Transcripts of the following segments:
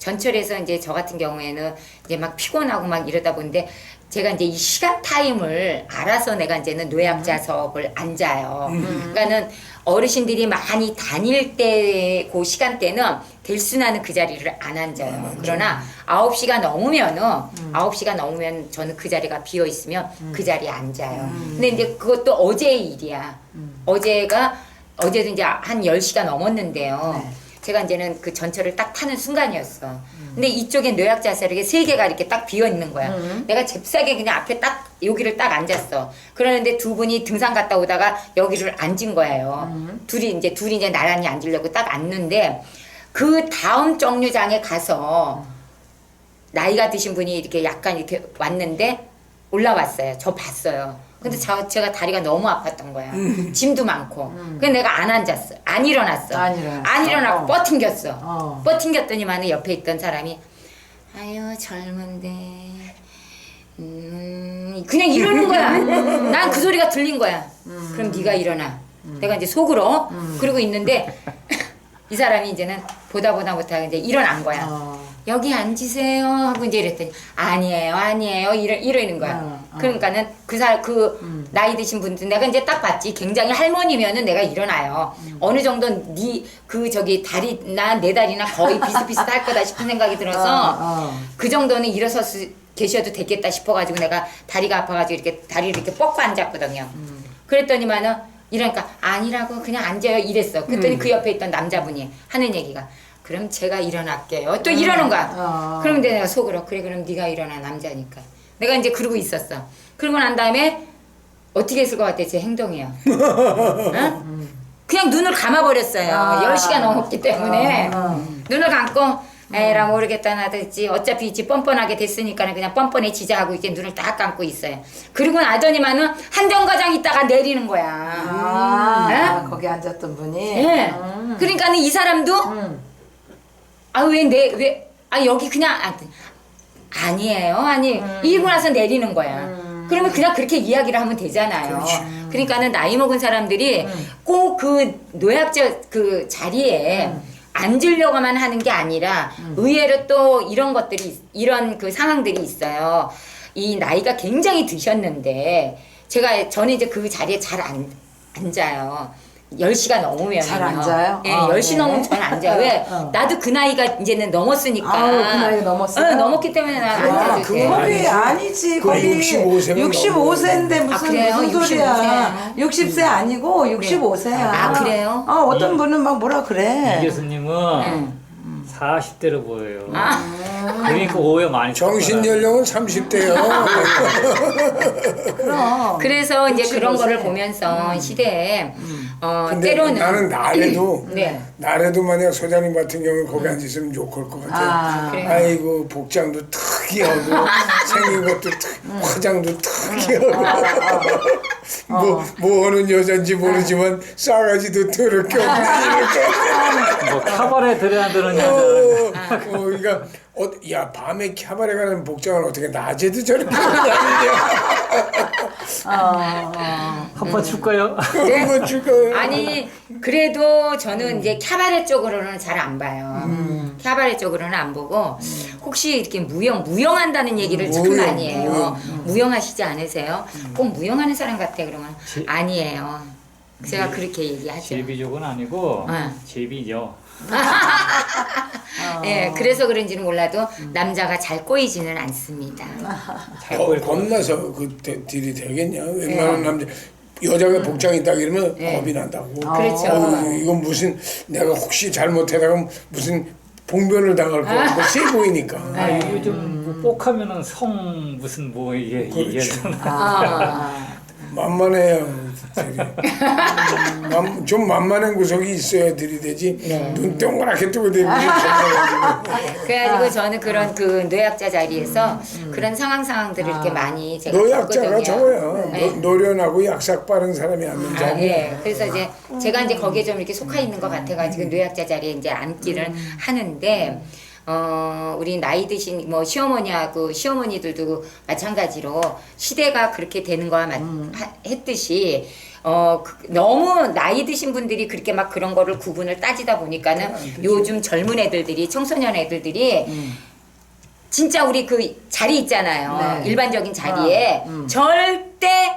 전철에서 이제 저 같은 경우에는 이제 막 피곤하고 막 이러다 보는데 제가 이제 이 시간 타임을 알아서 내가 이제는 노약자석을 앉아요. 그러니까는 어르신들이 많이 다닐 때, 그 시간대는 들순하는 그 자리를 안 앉아요. 그러나 아홉 시가 넘으면은 아홉 시가 넘으면 저는 그 자리가 비어 있으면 그 자리에 앉아요. 근데 이제 그것도 어제의 일이야. 어제가 어제도 이제 한 10시가 넘었는데요. 네. 제가 이제는 그 전철을 딱 타는 순간이었어. 근데 이쪽에 노약자석에 세 개가 이렇게 딱 비어 있는 거야. 내가 잽싸게 그냥 앞에 딱 여기를 딱 앉았어. 그러는데 두 분이 등산 갔다 오다가 여기를 앉은 거예요. 둘이 이제 둘이 이제 나란히 앉으려고 딱 앉는데 그 다음 정류장에 가서 나이가 드신 분이 이렇게 약간 이렇게 왔는데 올라왔어요. 저 봤어요. 근데 저, 제가 다리가 너무 아팠던 거야. 짐도 많고. 그래서 내가 안 앉았어. 안 일어났어. 안 일어났어. 안 일어나고 어. 뻗팅겼어. 어. 뻗팅겼더니만 옆에 있던 사람이 아유 젊은데 음 그냥 이러는 거야. 난 그 소리가 들린 거야. 그럼 네가 일어나. 내가 이제 속으로 그러고 있는데 이 사람이 이제는 보다 보다 못하고 이제 일어난 거야. 어. 여기 앉으세요 하고 이제 이랬더니 아니에요 아니에요 이러, 이러는 거야 어, 어. 그러니까는 그사그 나이 드신 분들 내가 이제 딱 봤지. 굉장히 할머니면은 내가 일어나요. 어느 정도 네그 저기 다리나 내 다리나 거의 비슷비슷할 거다 싶은 생각이 들어서 어, 어. 그 정도는 일어서 계셔도 되겠다 싶어가지고 내가 다리가 아파가지고 이렇게 다리를 이렇게 뻗고 앉았거든요. 그랬더니만은 이러니까 아니라고 그냥 앉아요 이랬어. 그랬더니 그 옆에 있던 남자분이 하는 얘기가 그럼 제가 일어날게요. 또 이러는 거야. 어. 그럼 내가 속으로 그래 그럼 네가 일어나 남자니까 내가 이제 그러고 있었어 그러고 난 다음에 어떻게 했을 것 같아 제 행동이요 응? 그냥 눈을 감아버렸어요 아. 10시가 넘었기 때문에 어, 어. 눈을 감고 에라 모르겠다 나도 있지 어차피 이제 뻔뻔하게 됐으니까 그냥 뻔뻔해지자 하고 이제 눈을 딱 감고 있어요 그리고 나더니만은 한정거장 있다가 내리는 거야 아, 응? 거기 앉았던 분이. 예. 음. 그러니까는 이 사람도 음. 아왜내왜아 여기 그냥 아, 아니에요. 아니 음. 이고 나서 내리는 거야. 그러면 그냥 그렇게 이야기를 하면 되잖아요. 그러니까는 나이 먹은 사람들이 음. 꼭그 노약자 그 자리에 음. 앉으려고만 하는 게 아니라 의외로 또 이런 것들이 있- 이런 그 상황들이 있어요. 이 나이가 굉장히 드셨는데 제가 저는 이제 그 자리에 잘 안 앉아요 10시가 넘으면 잘 앉아요? 예, 아, 10시 네. 넘으면 잘 앉아요. 왜? 어. 나도 그 나이가 이제는 넘었으니까. 아우, 그 나이가 넘었어요? 응, 넘었기 때문에 난 아, 앉아도 돼. 그건 거기 아니지. 아니지 그거 거기 65 세 면 65세인데 무슨 아, 그래요? 무슨 소리야 65세. 60세 아니고 65세야 아, 그래요? 어, 어떤 분은 막 뭐라 이 그래 교수님은 응. 40대로 보여요. 아. 그러니까 오해 많이 정신. 연령은 30대요. 그럼 그래서 이제 그런 65세. 거를 보면서 시대에 어 근데 때로는 나는 나래도 네. 나래도 만약 소장님 같은 경우 거기 앉으시면 욕할 것 같아. 아, 그래요? 아이고 복장도 특이하고 생긴 것도 특, 화장도 특이하고 뭐, 뭐 하는 여잔지 모르지만 싸가지도 더럽게 없네 이렇게. 뭐 카바레 들어야되는 여자. 어, 어, 그러니까 어, 야 밤에 캬바레 가는 복장을 어떻게 낮에도 저렇게 하느냐. 어, 어. 한번 줄까요? 한번 줄 거예요 아니 그래도 저는 이제 캬바레 쪽으로는 잘 안 봐요. 캬바레 쪽으로는 안 보고 혹시 이렇게 무용 무용한다는 얘기를 참 무용, 많이 해요. 무용. 무용 하시지 않으세요? 꼭 무용하는 사람 같아 그러면 지- 아니에요. 제가 그렇게 얘기하죠. 제비족은 아니고 네. 제비죠. 예, 그래서 그런지는 몰라도 남자가 잘 꼬이지는 않습니다. 잘 거, 보일 거. 겁나서 그 대- 딜이 되겠냐 웬만한 남자 여자가 복장 있다 그러면 네. 겁이 난다고 그렇죠. 어, 이건 무슨 내가 혹시 잘못하다가 무슨 봉변을 당할 거 같고 세 보이니까. 아 이거 좀 뽁하면은 성 무슨 뭐 이게 이게 그렇죠. 아, 만만해요. 만- 좀 만만한 구석이 있어야 들이대지 네. 눈 동그랗게 뜨고 그래가지고 저는 그런 그 노약자 자리에서 그런 상황 상황들을 이렇게 많이 제가 노약자가. 저거야 네. 노, 노련하고 약삭 빠른 사람이 앉는 아, 자리 예. 그래서 이제 제가 이제 거기에 좀 이렇게 속해 있는 것 같아가지고 노약자 자리에 이제 앉기를 하는데, 어, 우리 나이 드신 뭐 시어머니하고 시어머니들도 마찬가지로 시대가 그렇게 되는 거와 맞, 하- 했듯이, 어 그- 너무 나이 드신 분들이 그렇게 막 그런 거를 구분을 따지다 보니까는 요즘 젊은 애들들이 청소년 애들들이 진짜 우리 그 자리 있잖아요. 네. 일반적인 자리에 어, 음. 절대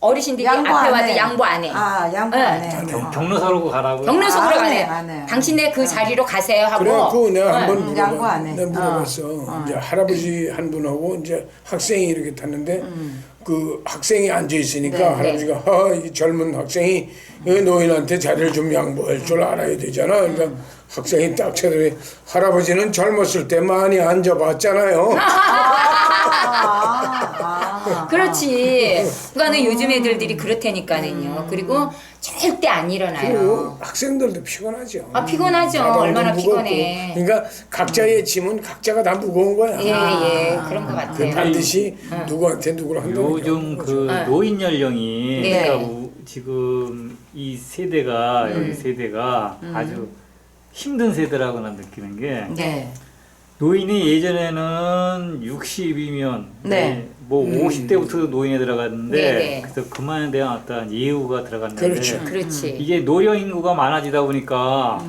어르신들이 양보 앞에 안 와도 해. 양보 안 해. 아 양보 네. 안 해. 경, 어. 경로서로 가라고. 경로석으로 안 가네. 해, 안 해. 당신네 그 어. 자리로 가세요 하고. 그래갖고 내가 어. 한번 음, 양보 물어봤, 안 해. 내가 물어봤어. 어. 이제 할아버지 한 분하고 이제 학생이 이렇게 탔는데 음. 그 학생이 앉아 있으니까 네, 할아버지가 아, 이 젊은 학생이 이 노인한테 자리를 좀 양보할 줄 알아야 되잖아. 그러니까 음. 학생이 딱 쳐들이 할아버지는 젊었을 때 많이 앉아봤잖아요. 아, 아. 그렇지. 그러니까는 요즘 애들들이 그렇다니까는요. 그리고 절대 안 일어나요. 학생들도 피곤하죠. 아, 피곤하죠. 얼마나 무겁고. 피곤해. 그러니까 각자의 짐은 각자가 다 무거운 거야. 예, 예. 그런 것 그 같아요. 반드시 누구한테 누구를 한다는 요즘. 그 네. 노인 연령이 네. 그러니까 우- 지금 이 세대가 음. 여기 세대가 아주 힘든 세대라고 난 느끼는 게 네. 노인이 예전에는 60이면 네. 뭐 음. 50대부터 노인에 들어갔는데 네, 네. 그래서 그만에 대한 어떤 예우가 들어갔는데 그렇죠. 그렇지. 이게 노령 인구가 많아지다 보니까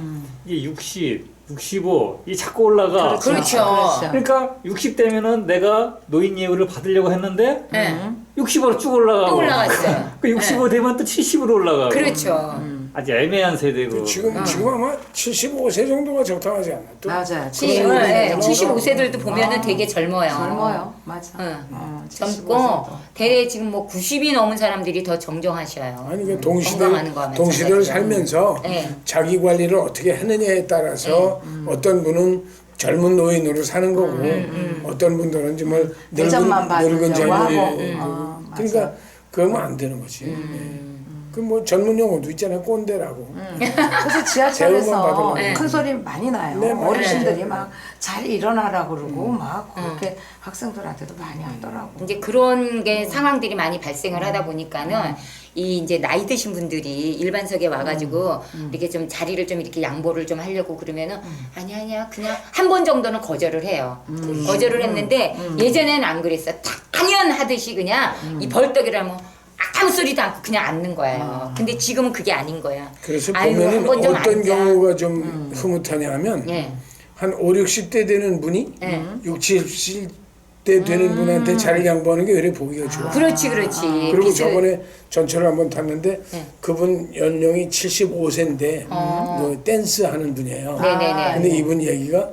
이게 60, 65 이게 자꾸 올라가. 음. 그렇죠. 그러니까 60대면은 내가 노인 예우를 받으려고 했는데 네. 60으로 쭉 올라가고 또 올라갔어요. 그 65 되면 또 70으로 올라가고 그렇죠. 아주 애매한 세대고 지금 지금 아마 75세 정도가 적당하지 않나? 또 맞아요. 그런 예, 얘기죠. 75세들도 보면은 되게 젊어요. 젊어요. 맞아. 응. 어, 젊고 75세도. 대래 지금 뭐 90이 넘은 사람들이 더 정정하셔요. 아니 그 동시대 건강하는 동시대를 마찬가지로. 살면서 네. 자기 관리를 어떻게 하느냐에 따라서 어떤 분은 젊은 노인으로 사는 거고 어떤 분들은 정말 늙은 예전만 늙은 봐주려고 하고. 젊은이 어, 맞아. 그러니까 그러면 안 되는 거지. 그뭐 전문 용어도 있잖아요. 꼰대라고. 그래서 재우만 지하철에서 받으려고. 큰 소리 많이 나요. 네, 맞아요. 어르신들이 막 잘 일어나라고 그러고 막 그렇게 학생들한테도 많이 하더라고. 이제 그런 게 상황들이 많이 발생을 하다 보니까는 이 이제 나이 드신 분들이 일반석에 와가지고 이렇게 좀 자리를 좀 이렇게 양보를 좀 하려고 그러면은 아니 아니야. 그냥 한 번 정도는 거절을 해요. 거절을 했는데 예전에는 안 그랬어. 당연하듯이 그냥 이 벌떡이라면 아무 소리도 않고 그냥 앉는 거예요. 근데 지금은 그게 아닌 거야. 그래서 아이고, 보면은 한번 좀 어떤 앉아. 경우가 좀 흐뭇하냐면 예. 한 5, 60대 되는 분이 네. 60, 70대 되는 분한테 자리 양보하는 게왜 보기가 좋아. 그렇지 그렇지. 그리고 비슷- 저번에 전철을 한번 탔는데 네. 그분 연령이 75세인데 그 댄스 하는 분이에요. 어. 네네네. 근데 이분 얘기가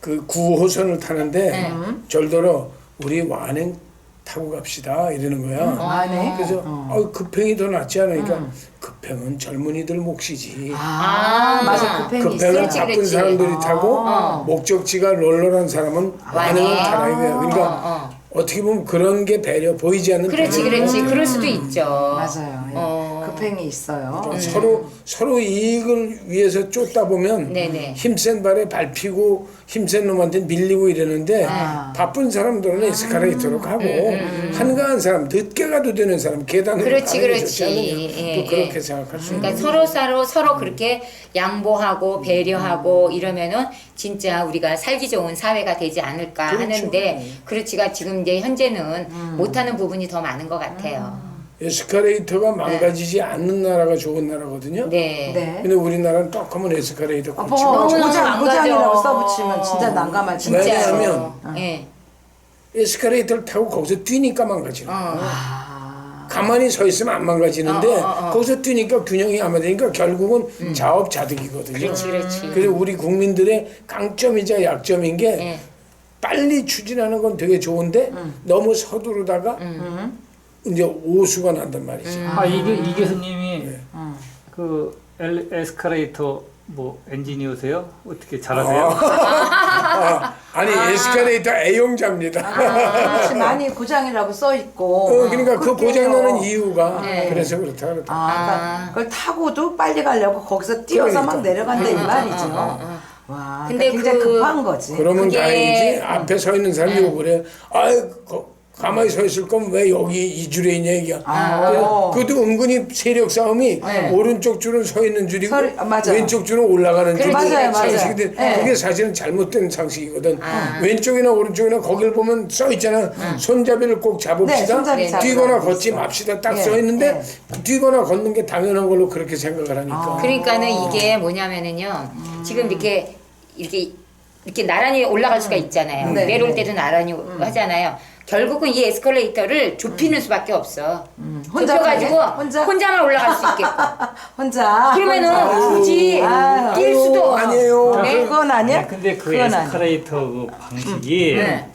그 9호선을 타는데 네. 절더러 우리 완행 타고 갑시다 이러는 거야. 아, 네. 그래서 어. 급행이 더 낫지 않으니까 급행은 젊은이들 몫이지. 아, 아. 맞아. 급행이 급행은 있어. 그렇지, 바쁜 그렇지. 사람들이 타고 어. 목적지가 널널한 사람은 완행을 완행. 타라 이거야. 그러니까 어, 어. 어 떻게 보면 그런 게 배려 보이지 않는 그렇지 그렇지. 그럴 수도 있죠. 맞아요. 예. 어. 급행이 있어요. 그러니까 서로 서로 이익을 위해서 쫓다 보면 네네. 힘센 발에 밟히고 힘센 놈한테 밀리고 이러는데 아. 바쁜 사람들은 에스카레이터로 가고 한가한 사람 늦게 가도 되는 사람 계단으로 그렇지, 가는 게 그렇지. 좋지 않느냐. 예, 또 그렇게 예. 생각할 수 그러니까 있는 서로 서로 서로 그렇게 양보하고 배려하고 이러면은 진짜 우리가 살기 좋은 사회가 되지 않을까 그렇죠. 하는데 그렇지가 지금 이제 현재는 못하는 부분이 더 많은 것 같아요. 에스카레이터가 망가지지 않는 나라가 좋은 나라거든요. 네. 네. 근데 우리나라는 떡하면 에스카레이터 어, 고장, 망가져. 고장이라고 써붙이면 진짜 난감하지. 네. 진짜요. 왜냐하면 예. 에스카레이터를 타고 거기서 뛰니까 망가지는 어. 거야. 아, 가만히 서 있으면 안 망가지는데 어, 어, 어. 거기서 뛰니까 균형이 안 맞으니까 결국은 자업자득이거든요. 그렇지 그렇지. 그래서 우리 국민들의 강점이자 약점인 게 예. 빨리 추진하는 건 되게 좋은데 너무 서두르다가 이제 오수가 난단 말이죠. 아 이게 이 교수님이 네. 그 엘, 에스카레이터 뭐 엔지니어세요? 어떻게 잘하세요? 아, 아니 에스카레이터 애용자입니다. 아, 그렇지. 많이 고장이라고 써 있고. 어, 그러니까 그 고장 나는 해요. 이유가 네. 그래서 그렇다 그렇다. 아, 그러니까 아. 그걸 타고도 빨리 가려고 거기서 뛰어서 막 그러니까. 내려간다 이 어, 어, 말이죠. 어, 어, 와, 근데 근데 굉장히 그- 급한 거지. 그러면 그게- 다행이지 앞에 서 있는 사람이 욕을 해. 아이 거, 가만히 서 있을 거면 왜 여기 이 줄에 있냐 이게. 아. 그것도 은근히 세력 싸움이 네. 오른쪽 줄은 서 있는 줄이고 서리- 아, 맞아요. 왼쪽 줄은 올라가는 줄 그렇지, 맞아요, 맞아요. 상식인데 네. 그게 사실은 잘못된 상식이거든. 아. 왼쪽이나 오른쪽이나 거길 보면 써 있잖아. 손잡이를 꼭 네, 잡읍시다. 손잡이 잡으라고 뛰거나 돼 걷지. 맙시다. 딱 네, 써 있는데 네. 뛰거나 걷는 게 당연한 걸로 그렇게 생각을 하니까. 그러니까는 이게 뭐냐면은요. 지금 이렇게 이렇게 이렇게 나란히 올라갈 수가 있잖아요. 네, 내려올 네. 때도 나란히 하잖아요. 결국은 이 에스컬레이터를 좁히는 수밖에 없어. 혼자 좁혀가지고 가게? 혼자? 만 올라갈 수 있게끔. 혼자. 그러면은 혼자. 굳이 아유. 뛸 수도 아니에요. 네. 그건 아니야? 아니, 근데 그 그건 아니야. 에스컬레이터 그 방식이 네.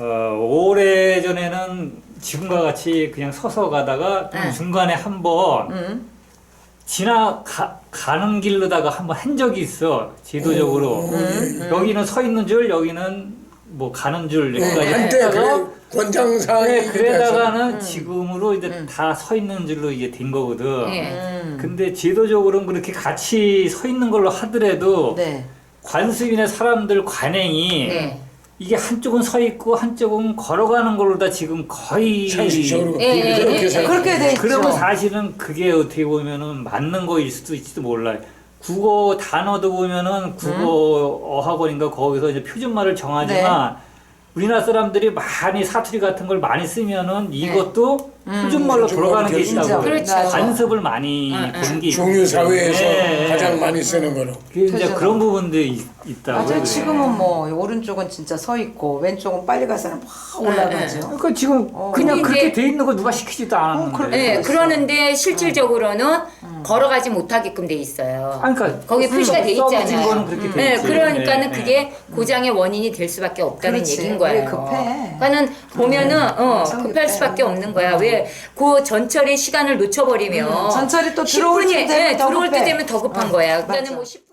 어, 오래 전에는 지금과 같이 그냥 서서 가다가 네. 중간에 한번 음. 지나 가, 가는 길로다가 한번 한 적이 있어 지도적으로 음. 여기는 서 있는 줄 여기는 뭐 가는 줄 여기까지 네, 한때 했다가 그래 권장사항이 네, 그러다가는 음. 지금으로 이제 다 서 있는 줄로 이게 된 거거든. 네. 음. 근데 제도적으로는 그렇게 같이 서 있는 걸로 하더라도 네. 관습인의 사람들 관행이 네. 이게 한쪽은 서 있고 한쪽은 걸어가는 걸로 다 지금 거의 상식적으로 네, 네, 그렇게 네. 생각. 그렇게 돼 있죠. 그러면 사실은 그게 어떻게 보면은 맞는 거일 수도 있지도 몰라요. 국어 단어도 보면은 국어 어학원인가 거기서 이제 표준말을 정하지만 우리나라 사람들이 많이 사투리 같은 걸 많이 쓰면은 이것도 표준말로 돌아가는 게 인정. 있다고. 그렇죠. 관습을 많이 응, 보는 게 중유 사회에서 네. 가장 많이 쓰는 거로. 이제 표준어. 그런 부분들이 있- 있다고. 맞아요. 그래요. 지금은 뭐 오른쪽은 진짜 서 있고 왼쪽은 빨리 갈 사람 확 올라가죠. 그러니까 지금 어. 그냥 근데 그렇게 이제- 돼 있는 거 누가 시키지도 않았는데. 네, 있어요. 그러는데 실질적으로는 걸어가지 못하게끔 돼 있어요. 아니, 그러니까 거기 표시가 돼 써붙인 있잖아요. 거는 그렇게 돼 네, 있지. 그러니까는 네, 그게 고장의 원인이 될 수밖에 없다는 그렇지. 얘기인 거예요. 왜 급해? 그러니까는 보면은 어, 엄청 급할 급해. 수밖에 없는 거야. 왜 그 전철의 시간을 놓쳐버리면 음, 전철이 또 들어올 10분이 때 되면 더 들어올 때 급해. 되면 더 급한 어, 거야. 그러니까는 뭐 10분